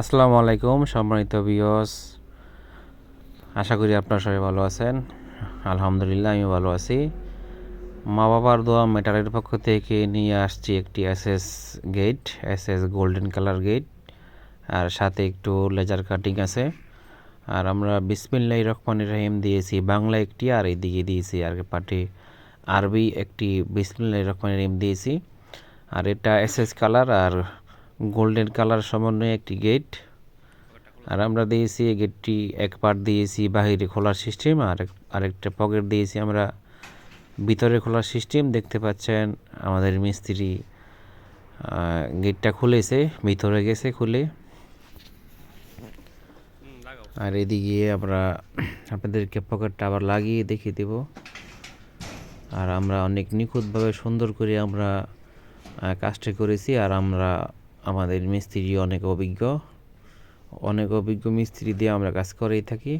আসসালামু আলাইকুম, সম্মানিত বিয়স আশা করি আপনারা সবাই ভালো আছেন। আলহামদুলিল্লাহ আমি ভালো আছি। মা বাবার দোয়া মেটালের পক্ষ থেকে নিয়ে আসছি একটি S SS gate SS golden colour gate আর সাথে একটু লেজার কাটিং আছে। আর আমরা বিসমিল্লাহ রহমানির রহিম দিয়েছি, বাংলা একটি আর এইদিকে দিয়েছি আর পাটে আরবি একটি বিসমিল্লাহ রহমানির রহিম দিয়েছি। আর এটা এসএস কালার আর গোল্ডেন কালার সমন্বয়ে একটি গেট। আর আমরা দিয়েছি এই গেটটি এক পার্ট দিয়েছি বাহিরে খোলার সিস্টেম, আর আরেকটা পকেট দিয়েছি আমরা ভিতরে খোলার সিস্টেম। দেখতে পাচ্ছেন আমাদের মিস্ত্রি গেটটা খুলেছে, ভিতরে গেছে খুলে। আর এদিকে আমরা আপনাদেরকে পকেটটা আবার লাগিয়ে দেখিয়ে দেব। আর আমরা অনেক নিখুঁতভাবে সুন্দর করে আমরা কাজটা করেছি। আর আমরা আমাদের মিস্ত্রি অনেক অভিজ্ঞ। অনেক অভিজ্ঞ মিস্ত্রি দিয়ে আমরা কাজ করেই থাকি।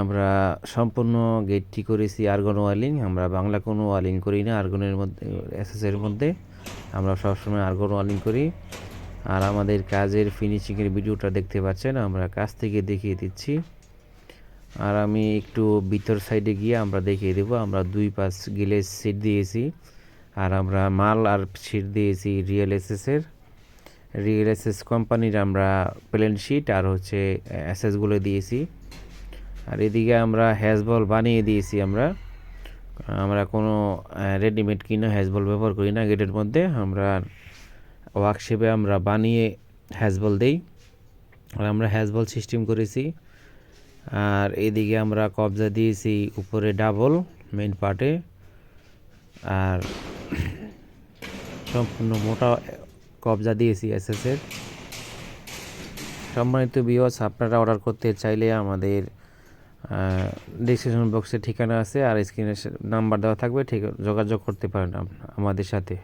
আমরা সম্পূর্ণ গেটটি করেছি আর্গন ওয়ালিং, আমরা বাংলা কোনো ওয়ালিং করি না, আর্গনের মধ্যে এসএসের মধ্যে। আমরা সবসময় আর্গন ওয়ালিং করি। আর আমাদের কাজের ফিনিশিংয়ের ভিডিওটা দেখতে পাচ্ছেন, আমরা কাছ থেকে দেখিয়ে দিচ্ছি। আর আমি একটু ভিতর সাইডে গিয়ে আমরা দেখিয়ে দেবো, আমরা দুই পাঁচ গিলেজ সিট দিয়েছি। আর আমরা মাল আর সিট দিয়েছি রিয়েল এসএসের রিয়েল এসএস কোম্পানির আমরা প্লেন শিট আর হচ্ছে অ্যাসেসগুলো দিয়েছি। আর এদিকে আমরা হ্যাজবল বানিয়ে দিয়েছি আমরা। আমরা কোনো রেডিমেড কিনা হ্যাজবল ব্যবহার করি না। গেটের মধ্যে আমরা ওয়ার্কশেপে আমরা বানিয়ে হ্যাজবল দেই। আর আমরা হ্যাজবল সিস্টেম করেছি। আর এদিকে আমরা কবজা দিয়েছি উপরে ডাবল মেন পার্টে আর সম্পূর্ণ মোটা কবজা দিয়েছি এসএসের সম্মানিত বিওস আপনারা অর্ডার করতে চাইলে আমাদের ডিসক্রিপশন বক্সে ঠিকানা আছে আর স্ক্রিনে নাম্বার দেওয়া থাকবে। ঠিক, যোগাযোগ করতে পারেন আমাদের সাথে।